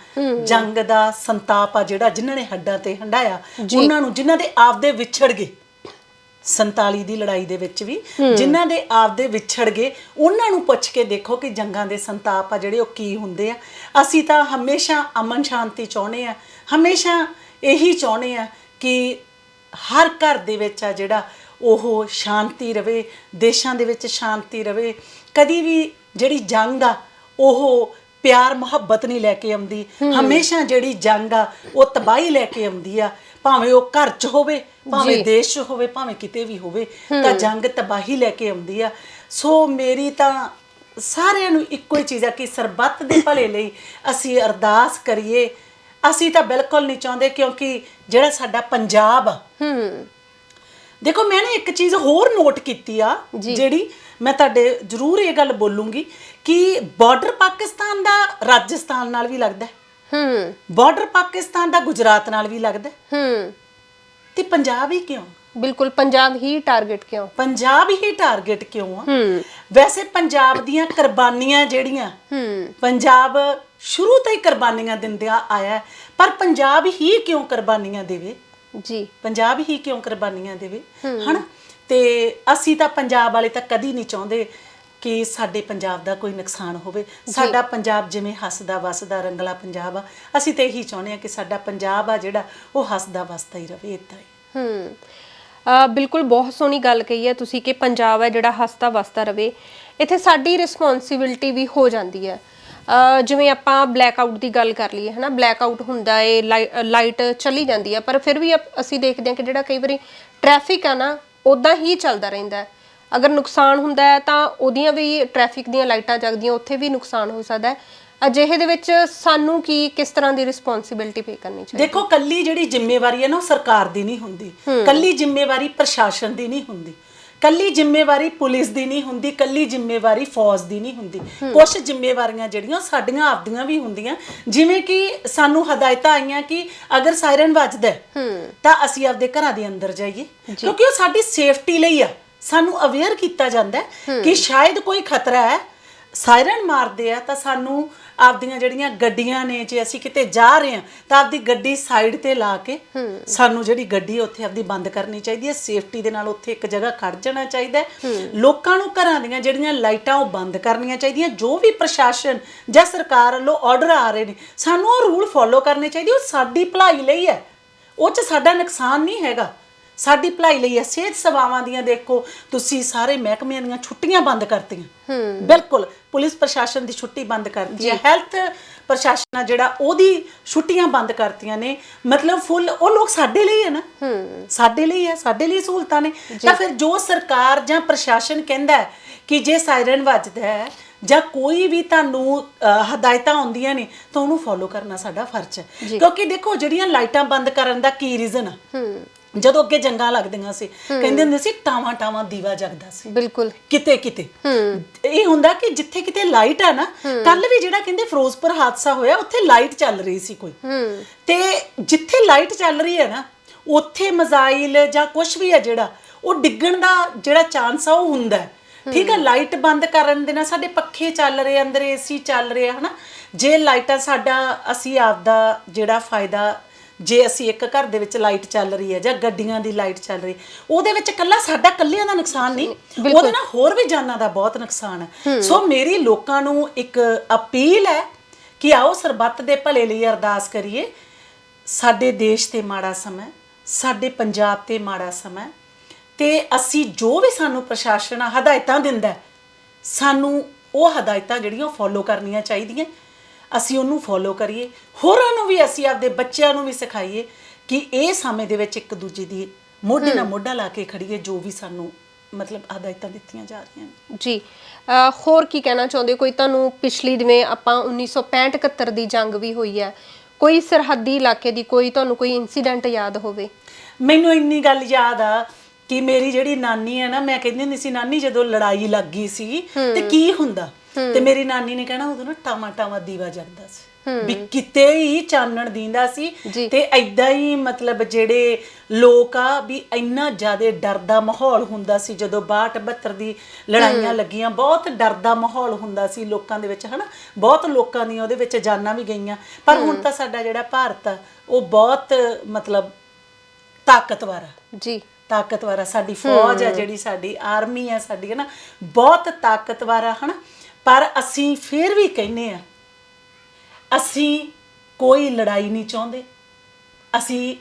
ਜੰਗ ਦਾ ਸੰਤਾਪ ਆ ਜਿਹੜਾ ਜਿਨ੍ਹਾਂ ਨੇ ਹੱਡਾਂ ਤੇ ਹੰਡਾਇਆ ਉਹਨਾਂ ਨੂੰ ਜਿਨ੍ਹਾਂ ਦੇ ਆਪਦੇ ਵਿਛੜ ਗਏ। 47 ਦੀ ਲੜਾਈ ਦੇ ਵਿੱਚ ਵੀ ਜਿਨ੍ਹਾਂ ਦੇ ਆਪਦੇ ਵਿਛੜ ਗਏ ਉਹਨਾਂ ਨੂੰ ਪੁੱਛ ਕੇ ਦੇਖੋ ਕਿ ਜੰਗਾਂ ਦੇ ਸੰਤਾਪ ਆ ਜਿਹੜੇ ਉਹ ਕੀ ਹੁੰਦੇ ਆ। ਅਸੀਂ ਤਾਂ ਹਮੇਸ਼ਾ ਅਮਨ ਸ਼ਾਂਤੀ ਚਾਹੁੰਦੇ ਆ। ਹਮੇਸ਼ਾ ਇਹੀ ਚਾਹੁੰਦੇ ਆ ਕਿ ਹਰ ਘਰ ਦੇ ਵਿੱਚ ਆ ਜਿਹੜਾ ਉਹ ਸ਼ਾਂਤੀ ਰਵੇ ਦੇਸ਼ਾਂ ਦੇ ਵਿੱਚ ਸ਼ਾਂਤੀ ਰਵੇ ਕਦੀ ਵੀ ਜਿਹੜੀ ਜੰਗ ਆ ਉਹ ਪਿਆਰ ਮੁਹੱਬਤ ਨਹੀਂ ਲੈ ਕੇ ਆਉਂਦੀ। ਹਮੇਸ਼ਾ ਜਿਹੜੀ ਜੰਗ ਆ ਉਹ ਤਬਾਹੀ ਲੈ ਕੇ ਆਉਂਦੀ ਆ। ਭਾਵੇਂ ਉਹ ਘਰ 'ਚ ਹੋਵੇ ਭਾਵੇਂ ਦੇਸ਼ 'ਚ ਹੋਵੇ ਭਾਵੇਂ ਕਿਤੇ ਵੀ ਹੋਵੇ ਤਾਂ ਜੰਗ ਤਬਾਹੀ ਲੈ ਕੇ ਆਉਂਦੀ ਆ। ਸੋ ਮੇਰੀ ਤਾਂ ਸਾਰਿਆਂ ਨੂੰ ਇੱਕੋ ਹੀ ਚੀਜ਼ ਆ ਕਿ ਸਰਬੱਤ ਦੇ ਭਲੇ ਲਈ ਅਸੀਂ ਅਰਦਾਸ ਕਰੀਏ। ਅਸੀਂ ਤਾਂ ਬਿਲਕੁਲ ਨਹੀਂ ਚਾਹੁੰਦੇ ਕਿਉਂਕਿ ਜਿਹੜਾ ਸਾਡਾ ਪੰਜਾਬ ਹੂੰ। ਦੇਖੋ ਮੈਂ ਨਾ ਇੱਕ ਚੀਜ਼ ਹੋਰ ਨੋਟ ਕੀਤੀ ਆ ਜਿਹੜੀ ਮੈਂ ਤੁਹਾਡੇ ਜ਼ਰੂਰ ਇਹ ਗੱਲ ਬੋਲੂੰਗੀ ਕਿ ਬਾਰਡਰ ਪਾਕਿਸਤਾਨ ਦਾ ਰਾਜਸਥਾਨ ਨਾਲ ਵੀ ਲੱਗਦਾ ਹੈ। ਹੂੰ। ਬਾਰਡਰ ਪਾਕਿਸਤਾਨ ਦਾ ਗੁਜਰਾਤ ਨਾਲ ਵੀ ਲੱਗਦਾ ਹੈ। ਹੂੰ। ਤੇ ਪੰਜਾਬ ਹੀ ਕਿਉਂ? ਬਿਲਕੁਲ ਪੰਜਾਬ ਹੀ ਟਾਰਗੇਟ ਕਿਉਂ? ਪੰਜਾਬ ਹੀ ਟਾਰਗੇਟ ਕਿਉਂ ਆ? ਹੂੰ। ਵੈਸੇ ਪੰਜਾਬ ਦੀਆਂ ਕੁਰਬਾਨੀਆਂ ਜਿਹੜੀਆਂ ਹੂੰ। ਪੰਜਾਬ ਸ਼ੁਰੂ ਤੋਂ ਹੀ ਕੁਰਬਾਨੀਆਂ ਦਿੰਦਿਆ ਆਇਆ ਹੈ। ਪਰ ਪੰਜਾਬ ਹੀ ਕਿਉਂ ਕੁਰਬਾਨੀਆਂ ਦੇਵੇ? ਜੀ। ਪੰਜਾਬ ਹੀ ਕਿਉਂ ਕੁਰਬਾਨੀਆਂ ਦੇਵੇ? ਹਨਾ? ਤੇ ਅਸੀਂ ਤਾਂ ਪੰਜਾਬ ਵਾਲੇ ਤਾਂ ਕਦੀ ਨਹੀਂ ਚਾਹੁੰਦੇ ਕਿ ਸਾਡੇ ਪੰਜਾਬ ਦਾ ਕੋਈ ਨੁਕਸਾਨ ਹੋਵੇ। ਸਾਡਾ ਪੰਜਾਬ ਜਿਵੇਂ ਹੱਸਦਾ ਵਸਦਾ ਰੰਗਲਾ ਪੰਜਾਬ ਆ ਅਸੀਂ ਤੇ ਇਹੀ ਚਾਹੁੰਦੇ ਆ ਕਿ ਸਾਡਾ ਪੰਜਾਬ ਆ ਜਿਹੜਾ ਉਹ ਹੱਸਦਾ ਵਸਦਾ ਹੀ ਰਵੇ ਇਦਾਂ ਹੀ। ਹੂੰ। ਅ, ਬਿਲਕੁਲ ਬਹੁਤ ਸੋਹਣੀ ਗੱਲ ਕਹੀ ਹੈ ਤੁਸੀਂ ਕਿ ਪੰਜਾਬ ਹੈ ਜਿਹੜਾ ਹੱਸਦਾ ਵਸਦਾ ਰਵੇ। ਇੱਥੇ ਸਾਡੀ ਰਿਸਪੌਂਸਿਬਿਲਟੀ ਵੀ ਹੋ ਜਾਂਦੀ ਹੈ। ਅ, ਜਿਵੇਂ ਆਪਾਂ ਬਲੈਕ ਆਊਟ ਦੀ ਗੱਲ ਕਰ ਲਈਏ ਹਨਾ ਬਲੈਕ ਆਊਟ ਹੁੰਦਾ ਏ ਲਾਈਟ ਚਲੀ ਜਾਂਦੀ ਹੈ ਪਰ ਫਿਰ ਵੀ ਅਪ- ਅਸੀਂ ਦੇਖਦੇ ਹਾਂ ਕਿ ਜਿਹੜਾ ਕਈ ਵਾਰੀ ਟ੍ਰੈਫਿਕ ਆ ਨਾ ਉਦਾਂ ਹੀ ਚੱਲਦਾ ਰਹਿੰਦਾ ਹੈ। ਅਗਰ ਨੁਕਸਾਨ ਹੁੰਦਾ ਹੈ ਤਾਂ ਉਹਦੀਆਂ ਵੀ ਟ੍ਰੈਫਿਕ ਦੀਆਂ ਲਾਈਟਾਂ ਜਗਦੀਆਂ ਉੱਥੇ ਵੀ ਨੁਕਸਾਨ ਹੋ ਸਕਦਾ ਹੈ। ਅਜਿਹੇ ਦੇ ਵਿੱਚ ਸਾਨੂੰ ਕੀ ਕਿਸ ਤਰ੍ਹਾਂ ਦੀ ਰਿਸਪੌਂਸਿਬਿਲਟੀ ਪੇ ਕਰਨੀ ਚਾਹੀਦੀ? ਦੇਖੋ ਕੱਲੀ ਜਿਹੜੀ ਜ਼ਿੰਮੇਵਾਰੀ ਹੈ ਨਾ ਉਹ ਸਰਕਾਰ ਦੀ ਨਹੀਂ ਹੁੰਦੀ। ਕੱਲੀ ਜ਼ਿੰਮੇਵਾਰੀ ਪ੍ਰਸ਼ਾਸਨ ਦੀ ਨਹੀਂ ਹੁੰਦੀ। ਕੱਲੀ ਜ਼ਿੰਮੇਵਾਰੀ ਪੁਲਿਸ ਦੀ ਨਹੀਂ ਹੁੰਦੀ ਕੱਲੀ ਜ਼ਿੰਮੇਵਾਰੀ ਫੌਜ ਦੀ ਨਹੀਂ ਹੁੰਦੀ। ਕੁਝ ਜ਼ਿੰਮੇਵਾਰੀਆਂ ਜਿਹੜੀਆਂ ਸਾਡੀਆਂ ਆਪਦੀਆਂ ਵੀ ਹੁੰਦੀਆਂ ਜਿਵੇਂ ਕਿ ਸਾਨੂੰ ਹਦਾਇਤਾਂ ਆਈਆਂ ਕਿ ਅਗਰ ਸਾਇਰਨ ਵੱਜਦਾ ਹੈ, ਤਾਂ ਅਸੀਂ ਆਪਦੇ ਘਰਾਂ ਦੇ ਅੰਦਰ ਜਾਈਏ। ਕਿਉਂਕਿ ਉਹ ਸਾਡੀ ਸੇਫਟੀ ਲਈ ਆ। ਸਾਨੂੰ ਅਵੇਅਰ ਕੀਤਾ ਜਾਂਦਾ ਹੈ। ਕਿ ਸ਼ਾਇਦ ਕੋਈ ਖਤਰਾ ਹੈ ਸਾਇਰਨ ਮਾਰਦੇ ਆ ਤਾਂ ਸਾਨੂੰ ਆਪਦੀਆਂ ਜਿਹੜੀਆਂ ਗੱਡੀਆਂ ਨੇ ਜੇ ਅਸੀਂ ਕਿਤੇ ਜਾ ਰਹੇ ਹਾਂ ਤਾਂ ਆਪਦੀ ਗੱਡੀ ਸਾਈਡ ਤੇ ਲਾ ਕੇ ਸਾਨੂੰ ਜਿਹੜੀ ਗੱਡੀ ਉੱਥੇ ਆਪਦੀ ਬੰਦ ਕਰਨੀ ਚਾਹੀਦੀ ਹੈ। ਸੇਫਟੀ ਦੇ ਨਾਲ ਉੱਥੇ ਇੱਕ ਜਗ੍ਹਾ ਖੜ ਜਾਣਾ ਚਾਹੀਦਾ ਲੋਕਾਂ ਨੂੰ ਘਰਾਂ ਦੀਆਂ ਜਿਹੜੀਆਂ ਲਾਈਟਾਂ ਉਹ ਬੰਦ ਕਰਨੀਆਂ ਚਾਹੀਦੀਆਂ। ਜੋ ਵੀ ਪ੍ਰਸ਼ਾਸਨ ਜਾਂ ਸਰਕਾਰ ਵੱਲੋਂ ਆਰਡਰ ਆ ਰਹੇ ਨੇ ਸਾਨੂੰ ਉਹ ਰੂਲ ਫੋਲੋ ਕਰਨੇ ਚਾਹੀਦੇ। ਉਹ ਸਾਡੀ ਭਲਾਈ ਲਈ ਹੈ। ਉਹ 'ਚ ਸਾਡਾ ਨੁਕਸਾਨ ਨਹੀਂ ਹੈਗਾ। ਸਾਡੀ ਭਲਾਈ ਲਈ ਹੈ ਸਿਹਤ ਸੇਵਾਵਾਂ ਦੀਆਂ ਦੇਖੋ ਤੁਸੀਂ ਸਾਰੇ ਮਹਿਕਮਿਆਂ ਦੀਆਂ ਛੁੱਟੀਆਂ ਬੰਦ ਕਰਤੀਆਂ। ਬਿਲਕੁਲ ਪੁਲਿਸ ਪ੍ਰਸ਼ਾਸਨ ਦੀ ਛੁੱਟੀ ਬੰਦ ਕਰਤੀ ਹੈ ਹੈਲਥ ਪ੍ਰਸ਼ਾਸਨ ਆ ਜਿਹੜਾ ਉਹਦੀ ਛੁੱਟੀਆਂ ਬੰਦ ਕਰਤੀਆਂ ਨੇ। ਮਤਲਬ ਫੁੱਲ ਉਹ ਲੋਕ ਸਾਡੇ ਲਈ ਹੈ ਨਾ। ਸਾਡੇ ਲਈ ਹੈ ਸਾਡੇ ਲਈ ਸਹੂਲਤਾਂ ਨੇ। ਤਾਂ ਫਿਰ ਜੋ ਸਰਕਾਰ ਜਾਂ ਪ੍ਰਸ਼ਾਸਨ ਕਹਿੰਦਾ ਹੈ ਕਿ ਜੇ ਸਾਇਰਨ ਵੱਜਦਾ ਹੈ ਜਾਂ ਕੋਈ ਵੀ ਤੁਹਾਨੂੰ ਹਦਾਇਤਾਂ ਆਉਂਦੀਆਂ ਨੇ ਤਾਂ ਉਹਨੂੰ ਫੋਲੋ ਕਰਨਾ ਸਾਡਾ ਫਰਜ਼ ਹੈ। ਕਿਉਂਕਿ ਦੇਖੋ ਜਿਹੜੀਆਂ ਲਾਈਟਾਂ ਬੰਦ ਕਰਨ ਦਾ ਕੀ ਰੀਜ਼ਨ ਆ? ਜਦੋਂ ਅੱਗੇ ਜੰਗਾਂ ਲੱਗਦੀਆਂ ਸੀ ਕਹਿੰਦੇ ਹੁੰਦੇ ਸੀ ਟਾਵਾਂ ਟਾਵਾਂ ਦੀਵਾ ਜਗਦਾ ਸੀ। ਬਿਲਕੁਲ। ਕਿਤੇ ਕਿਤੇ। ਇਹ ਹੁੰਦਾ ਕਿ ਜਿੱਥੇ ਕਿਤੇ ਲਾਈਟ ਆ ਨਾ ਕੱਲ ਵੀ ਜਿਹੜਾ ਕਹਿੰਦੇ ਫਿਰੋਜ਼ਪੁਰ ਹਾਦਸਾ ਹੋਇਆ ਉੱਥੇ ਲਾਈਟ ਚੱਲ ਰਹੀ ਸੀ ਕੋਈ। ਤੇ ਜਿੱਥੇ ਲਾਈਟ ਚੱਲ ਰਹੀ ਹੈ ਨਾ ਉੱਥੇ ਮਜ਼ਾਈਲ ਜਾਂ ਕੁਝ ਵੀ ਹੈ ਜਿਹੜਾ ਉਹ ਡਿੱਗਣ ਦਾ ਜਿਹੜਾ ਚਾਂਸ ਆ ਉਹ ਹੁੰਦਾ। ਠੀਕ ਹੈ ਲਾਈਟ ਬੰਦ ਕਰਨ ਦੇ ਨਾਲ ਸਾਡੇ ਪੱਖੇ ਚੱਲ ਰਹੇ ਅੰਦਰ ਏਸੀ ਚੱਲ ਰਿਹਾ ਹਨਾ। ਜੇ ਲਾਈਟਾਂ ਸਾਡਾ ਅਸੀਂ ਆਪਦਾ ਜਿਹੜਾ ਫਾਇਦਾ ਜੇ ਅਸੀਂ ਇੱਕ ਘਰ ਦੇ ਵਿੱਚ ਲਾਈਟ ਚੱਲ ਰਹੀ ਹੈ ਜਾਂ ਗੱਡੀਆਂ ਦੀ ਲਾਈਟ ਚੱਲ ਰਹੀ ਉਹਦੇ ਵਿੱਚ ਕੱਲਾ ਸਾਡਾ ਕੱਲਿਆਂ ਦਾ ਨੁਕਸਾਨ ਨਹੀਂ ਉਹਦੇ ਨਾਲ ਹੋਰ ਵੀ ਜਾਨਾਂ ਦਾ ਬਹੁਤ ਨੁਕਸਾਨ ਹੈ। ਸੋ ਮੇਰੀ ਲੋਕਾਂ ਨੂੰ ਇੱਕ ਅਪੀਲ ਹੈ ਕਿ ਆਓ ਸਰਬੱਤ ਦੇ ਭਲੇ ਲਈ ਅਰਦਾਸ ਕਰੀਏ। ਸਾਡੇ ਦੇਸ਼ ਤੇ ਮਾੜਾ ਸਮਾਂ ਸਾਡੇ ਪੰਜਾਬ ਤੇ ਮਾੜਾ ਸਮਾਂ ਤੇ ਅਸੀਂ ਜੋ ਵੀ ਸਾਨੂੰ ਪ੍ਰਸ਼ਾਸਨ ਹਦਾਇਤਾਂ ਦਿੰਦਾ ਸਾਨੂੰ ਉਹ ਹਦਾਇਤਾਂ ਜਿਹੜੀਆਂ ਫੋਲੋ ਕਰਨੀਆਂ ਚਾਹੀਦੀਆਂ। ਅਸੀਂ ਉਹਨੂੰ ਫੋਲੋ ਕਰੀਏ ਹੋਰਾਂ ਨੂੰ ਵੀ ਅਸੀਂ ਆਪਦੇ ਬੱਚਿਆਂ ਨੂੰ ਵੀ ਸਿਖਾਈਏ ਕਿ ਇਹ ਸਮੇਂ ਦੇ ਵਿੱਚ ਇੱਕ ਦੂਜੇ ਦੀ ਮੋਢੇ ਨਾਲ ਮੋਢਾ ਲਾ ਕੇ ਖੜੀਏ ਜੋ ਵੀ ਸਾਨੂੰ ਮਤਲਬ ਹਦਾਇਤਾਂ ਦਿੱਤੀਆਂ ਜਾ ਰਹੀਆਂ ਨੇ। ਜੀ ਅਹ ਹੋਰ ਕੀ ਕਹਿਣਾ ਚਾਹੁੰਦੇ ਹੋ? ਕੋਈ ਤੁਹਾਨੂੰ ਪਿਛਲੀ ਜਿਵੇਂ ਆਪਾਂ 1965 71 ਦੀ ਜੰਗ ਵੀ ਹੋਈ ਹੈ ਕੋਈ ਸਰਹੱਦੀ ਇਲਾਕੇ ਦੀ ਕੋਈ ਤੁਹਾਨੂੰ ਕੋਈ ਇਨਸੀਡੈਂਟ ਯਾਦ ਹੋਵੇ? ਮੈਨੂੰ ਇੰਨੀ ਗੱਲ ਯਾਦ ਆ ਕਿ ਮੇਰੀ ਜਿਹੜੀ ਨਾਨੀ ਹੈ ਨਾ ਮੈਂ ਕਹਿੰਦੀ ਹੁੰਦੀ ਸੀ ਨਾਨੀ ਜਦੋਂ ਲੜਾਈ ਲੱਗ ਗਈ ਸੀ ਤੇ ਕੀ ਹੁੰਦਾ? ਤੇ ਮੇਰੀ ਨਾਨੀ ਨੇ ਕਹਿਣਾ ਉਦੋਂ ਨਾ ਟਾਮਾ ਟਾਮਾ ਦੀਵਾ ਜਗਦਾ ਸੀ। ਵੀ ਕਿਤੇ ਹੀ ਚਾਨਣ ਦੀਂਦਾ ਸੀ। ਤੇ ਐਦਾਂ ਹੀ ਮਤਲਬ ਜਿਹੜੇ ਲੋਕ ਆ ਵੀ ਇੰਨਾ ਜ਼ਿਆਦਾ ਡਰ ਦਾ ਮਾਹੌਲ ਹੁੰਦਾ ਸੀ ਜਦੋਂ 62 72 ਦੀ ਲੜਾਈਆਂ ਲੱਗੀਆਂ ਬਹੁਤ ਡਰ ਦਾ ਮਾਹੌਲ ਹੁੰਦਾ ਸੀ ਲੋਕਾਂ ਦੇ ਵਿੱਚ ਹਨਾ? ਬਹੁਤ ਲੋਕਾਂ ਦੀਆਂ ਉਹਦੇ ਵਿੱਚ ਜਾਨਾਂ ਵੀ ਗਈਆਂ। ਪਰ ਹੁਣ ਤਾਂ ਸਾਡਾ ਜਿਹੜਾ ਭਾਰਤ ਆ ਉਹ ਬਹੁਤ ਮਤਲਬ ਤਾਕਤਵਰ ਆ। ਜੀ। ਤਾਕਤਵਰ ਆ ਸਾਡੀ ਫੌਜ ਆ ਜਿਹੜੀ ਸਾਡੀ ਆਰਮੀ ਆ ਸਾਡੀ ਹੈ ਨਾ ਬਹੁਤ ਤਾਕਤਵਰ ਆ ਹਨਾ। ਪਰ ਅਸੀਂ ਫਿਰ ਵੀ ਕਹਿੰਨੇ ਆ ਅਸੀਂ ਕੋਈ ਲੜਾਈ ਨਹੀਂ ਚਾਹੁੰਦੇ ਅਸੀਂ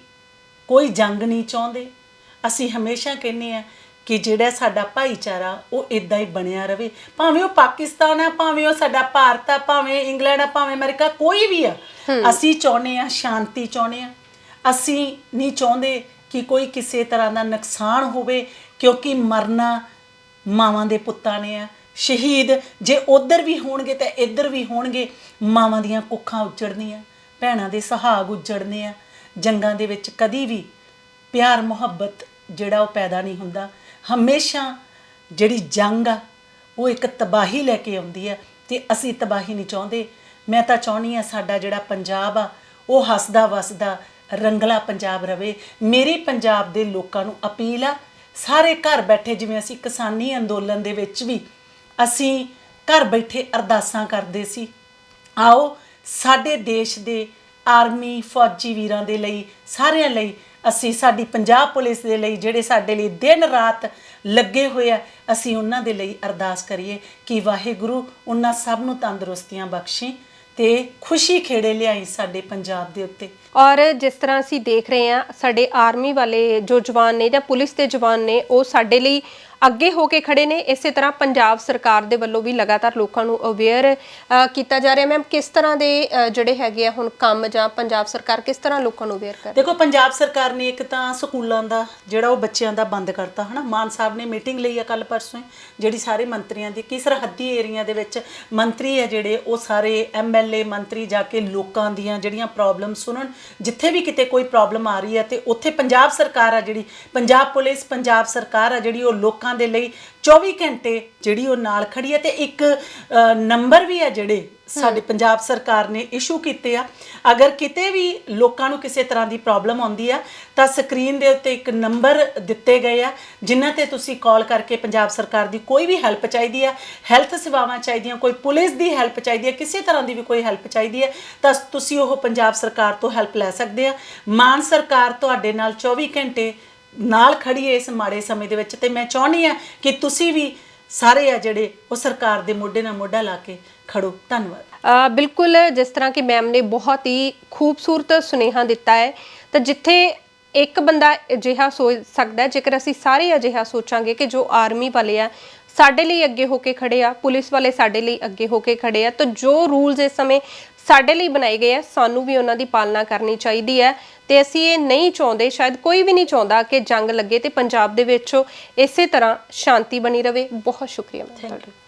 ਕੋਈ ਜੰਗ ਨਹੀਂ ਚਾਹੁੰਦੇ। ਅਸੀਂ ਹਮੇਸ਼ਾ ਕਹਿੰਨੇ ਆ ਕਿ ਜਿਹੜਾ ਸਾਡਾ ਭਾਈਚਾਰਾ ਉਹ ਇਦਾਂ ਹੀ ਬਣਿਆ ਰਵੇ। ਭਾਵੇਂ ਉਹ ਪਾਕਿਸਤਾਨ ਆ ਭਾਵੇਂ ਉਹ ਸਾਡਾ ਭਾਰਤ ਆ ਭਾਵੇਂ ਇੰਗਲੈਂਡ ਆ ਭਾਵੇਂ ਅਮਰੀਕਾ ਕੋਈ ਵੀ ਆ। ਅਸੀਂ ਚਾਹੁੰਦੇ ਆ ਸ਼ਾਂਤੀ ਚਾਹੁੰਦੇ ਆ। ਅਸੀਂ ਨਹੀਂ ਚਾਹੁੰਦੇ ਕਿ ਕੋਈ ਕਿਸੇ ਤਰ੍ਹਾਂ ਦਾ ਨੁਕਸਾਨ ਹੋਵੇ, ਕਿਉਂਕਿ ਮਰਨਾ ਮਾਵਾਂ ਦੇ ਪੁੱਤਾਂ ਨੇ ਆ। ਸ਼ਹੀਦ ਜੇ ਉਧਰ ਵੀ ਹੋਣਗੇ ਤਾਂ ਇੱਧਰ ਵੀ ਹੋਣਗੇ, ਮਾਵਾਂ ਦੀਆਂ ਕੁੱਖਾਂ ਉੱਜੜਨੀਆਂ, ਭੈਣਾਂ ਦੇ ਸੁਹਾਗ ਉੱਜੜਨੇ ਆ। ਜੰਗਾਂ ਦੇ ਵਿੱਚ ਕਦੀ ਵੀ ਪਿਆਰ, ਮੁਹੱਬਤ ਜਿਹੜਾ ਉਹ ਪੈਦਾ ਨਹੀਂ ਹੁੰਦਾ। ਹਮੇਸ਼ਾ ਜਿਹੜੀ ਜੰਗ ਆ, ਉਹ ਇੱਕ ਤਬਾਹੀ ਲੈ ਕੇ ਆਉਂਦੀ ਆ ਤੇ ਅਸੀਂ ਤਬਾਹੀ ਨਹੀਂ ਚਾਹੁੰਦੇ। ਮੈਂ ਤਾਂ ਚਾਹੁੰਦੀ ਆ ਸਾਡਾ ਜਿਹੜਾ ਪੰਜਾਬ ਆ, ਉਹ ਹੱਸਦਾ ਵਸਦਾ ਰੰਗਲਾ ਪੰਜਾਬ ਰਵੇ। ਮੇਰੀ ਪੰਜਾਬ ਦੇ ਲੋਕਾਂ ਨੂੰ ਅਪੀਲ ਆ, ਸਾਰੇ ਘਰ ਬੈਠੇ ਜਿਵੇਂ ਅਸੀਂ ਕਿਸਾਨੀ ਅੰਦੋਲਨ ਦੇ ਵਿੱਚ ਵੀ ਅਸੀਂ ਘਰ ਬੈਠੇ ਅਰਦਾਸਾਂ ਕਰਦੇ ਸੀ, ਆਓ ਸਾਡੇ ਦੇਸ਼ ਦੇ ਆਰਮੀ ਫੌਜੀ ਵੀਰਾਂ ਦੇ ਲਈ, ਸਾਰਿਆਂ ਲਈ ਅਸੀਂ ਸਾਡੀ ਪੰਜਾਬ ਪੁਲਿਸ ਦੇ ਲਈ ਜਿਹੜੇ ਸਾਡੇ ਲਈ ਦਿਨ ਰਾਤ ਲੱਗੇ ਹੋਏ ਆ, ਅਸੀਂ ਉਹਨਾਂ ਦੇ ਲਈ ਅਰਦਾਸ ਕਰੀਏ ਕਿ ਵਾਹਿਗੁਰੂ ਉਹਨਾਂ ਸਭ ਨੂੰ ਤੰਦਰੁਸਤੀਆਂ ਬਖਸ਼ੇ। ਤੇ ਖੁਸ਼ੀ ਖੇੜੇ ਲਿਆਈ ਸਾਡੇ ਪੰਜਾਬ ਦੇ ਉੱਤੇ। ਔਰ ਜਿਸ ਤਰ੍ਹਾਂ ਅਸੀਂ ਦੇਖ ਰਹੇ ਹਾਂ, ਸਾਡੇ ਆਰਮੀ ਵਾਲੇ ਜੋ ਜਵਾਨ ਨੇ ਜਾਂ ਪੁਲਿਸ ਦੇ ਜਵਾਨ ਨੇ, ਉਹ ਸਾਡੇ ਲਈ ਅੱਗੇ ਹੋ ਕੇ ਖੜੇ ਨੇ। ਇਸੇ ਤਰ੍ਹਾਂ ਪੰਜਾਬ ਸਰਕਾਰ ਦੇ ਵੱਲੋਂ ਵੀ ਲਗਾਤਾਰ ਲੋਕਾਂ ਨੂੰ ਅਵੇਅਰ ਕੀਤਾ ਜਾ ਰਿਹਾ। ਮੈਮ ਕਿਸ ਤਰ੍ਹਾਂ ਦੇ ਜਿਹੜੇ ਹੈਗੇ ਆ ਹੁਣ ਕੰਮ ਜਾਂ ਪੰਜਾਬ ਸਰਕਾਰ ਕਿਸ ਤਰ੍ਹਾਂ ਲੋਕਾਂ ਨੂੰ ਅਵੇਅਰ ਕਰ ਦੇਖੋ ਪੰਜਾਬ ਸਰਕਾਰ ਨੇ ਇੱਕ ਤਾਂ ਸਕੂਲਾਂ ਦਾ ਜਿਹੜਾ ਉਹ ਬੱਚਿਆਂ ਦਾ ਬੰਦ ਕਰਤਾ ਹਨਾ? ਮਾਨ ਸਾਹਿਬ ਨੇ ਮੀਟਿੰਗ ਲਈ ਆ ਕੱਲ ਪਰਸੋਂ ਹੀ, ਜਿਹੜੀ ਸਾਰੇ ਮੰਤਰੀਆਂ ਦੀ ਕਿ ਸਰਹੱਦੀ ਏਰੀਆ ਦੇ ਵਿੱਚ ਮੰਤਰੀ ਆ ਜਿਹੜੇ ਉਹ ਸਾਰੇ ਐਮਐਲਏ ਮੰਤਰੀ ਜਾ ਕੇ ਲੋਕਾਂ ਦੀਆਂ ਜਿਹੜੀਆਂ ਪ੍ਰੋਬਲਮ ਸੁਣਨ। ਜਿੱਥੇ ਵੀ ਕਿਤੇ ਕੋਈ ਪ੍ਰੋਬਲਮ ਆ ਰਹੀ ਹੈ ਤੇ ਉੱਥੇ ਪੰਜਾਬ ਸਰਕਾਰ ਆ ਜਿਹੜੀ ਪੰਜਾਬ ਪੁਲਿਸ ਪੰਜਾਬ ਸਰਕਾਰ ਆ ਜਿਹੜੀ ਉਹ ਲੋਕਾਂ ਦੇ ਲਈ 24 ਘੰਟੇ ਜਿਹੜੀ ਉਹ ਨਾਲ ਖੜੀ ਹੈ ਤੇ ਇੱਕ ਨੰਬਰ ਵੀ ਆ ਜਿਹੜੇ ਸਾਡੇ ਪੰਜਾਬ ਸਰਕਾਰ ਨੇ ਇਸ਼ੂ ਕੀਤੇ ਆ। ਅਗਰ ਕਿਤੇ ਵੀ ਲੋਕਾਂ ਨੂੰ ਕਿਸੇ ਤਰ੍ਹਾਂ ਦੀ ਪ੍ਰੋਬਲਮ ਆਉਂਦੀ ਆ ਤਾਂ ਸਕਰੀਨ ਦੇ ਉੱਤੇ ਇੱਕ ਨੰਬਰ ਦਿੱਤੇ ਗਏ ਆ ਜਿਨ੍ਹਾਂ ਤੇ ਤੁਸੀਂ ਕਾਲ ਕਰਕੇ ਪੰਜਾਬ ਸਰਕਾਰ ਦੀ ਕੋਈ ਵੀ ਹੈਲਪ ਚਾਹੀਦੀ ਆ ਹੈਲਥ ਸੇਵਾਵਾਂ ਚਾਹੀਦੀਆਂ ਕੋਈ ਪੁਲਿਸ ਦੀ ਹੈਲਪ ਚਾਹੀਦੀ ਹੈ ਕਿਸੇ ਤਰ੍ਹਾਂ ਦੀ ਵੀ ਕੋਈ ਹੈਲਪ ਚਾਹੀਦੀ ਹੈ ਤਾਂ ਤੁਸੀਂ ਉਹ ਪੰਜਾਬ ਸਰਕਾਰ ਤੋਂ ਹੈਲਪ ਲੈ ਸਕਦੇ ਆ। ਮਾਨ ਸਰਕਾਰ ਤੁਹਾਡੇ ਨਾਲ 24 ਘੰਟੇ ਨਾਲ ਖੜੀ ਹੈ ਇਸ ਮਾੜੇ ਸਮੇਂ ਦੇ ਵਿੱਚ ਤੇ ਮੈਂ ਚਾਹੁੰਦੀ ਆ ਕਿ ਤੁਸੀਂ ਵੀ ਸਾਰੇ ਆ ਜਿਹੜੇ ਉਹ ਸਰਕਾਰ ਦੇ ਮੋਢੇ ਨਾਲ ਮੋਢਾ ਲਾ ਕੇ ਖੜੋ। ਧੰਨਵਾਦ। ਅ, ਬਿਲਕੁਲ ਜਿਸ ਤਰ੍ਹਾਂ ਕਿ ਮੈਮ ਨੇ ਬਹੁਤ ਹੀ ਖੂਬਸੂਰਤ ਸੁਨੇਹਾ ਦਿੱਤਾ ਹੈ ਤਾਂ ਜਿੱਥੇ ਇੱਕ ਬੰਦਾ ਅਜਿਹਾ ਸੋਚ ਸਕਦਾ ਹੈ, ਜੇਕਰ ਅਸੀਂ ਸਾਰੇ ਅਜਿਹਾ ਸੋਚਾਂਗੇ ਕਿ ਜੋ ਆਰਮੀ ਵਾਲੇ ਆ ਸਾਡੇ ਲਈ ਅੱਗੇ ਹੋ ਕੇ ਖੜੇ ਆ ਪੁਲਿਸ ਵਾਲੇ ਸਾਡੇ ਲਈ ਅੱਗੇ ਹੋ ਕੇ ਖੜੇ ਆ ਤਾਂ ਜੋ ਰੂਲਸ ਇਸ ਸਮੇਂ ਸਾਡੇ ਲਈ ਬਣਾਏ ਗਏ ਆ ਸਾਨੂੰ ਵੀ ਉਹਨਾਂ ਦੀ ਪਾਲਣਾ ਕਰਨੀ ਚਾਹੀਦੀ ਹੈ। ਤੇ ਅਸੀਂ ਇਹ ਨਹੀਂ ਚਾਹੁੰਦੇ ਸ਼ਾਇਦ ਕੋਈ ਵੀ ਨਹੀਂ ਚਾਹੁੰਦਾ ਕਿ ਜੰਗ ਲੱਗੇ ਤੇ ਪੰਜਾਬ ਦੇ ਵਿੱਚ ਇਸੇ ਤਰ੍ਹਾਂ ਸ਼ਾਂਤੀ ਬਣੀ ਰਵੇ ਬਹੁਤ ਸ਼ੁਕਰੀਆ ਮੈਮ ਤੁਹਾਡਾ।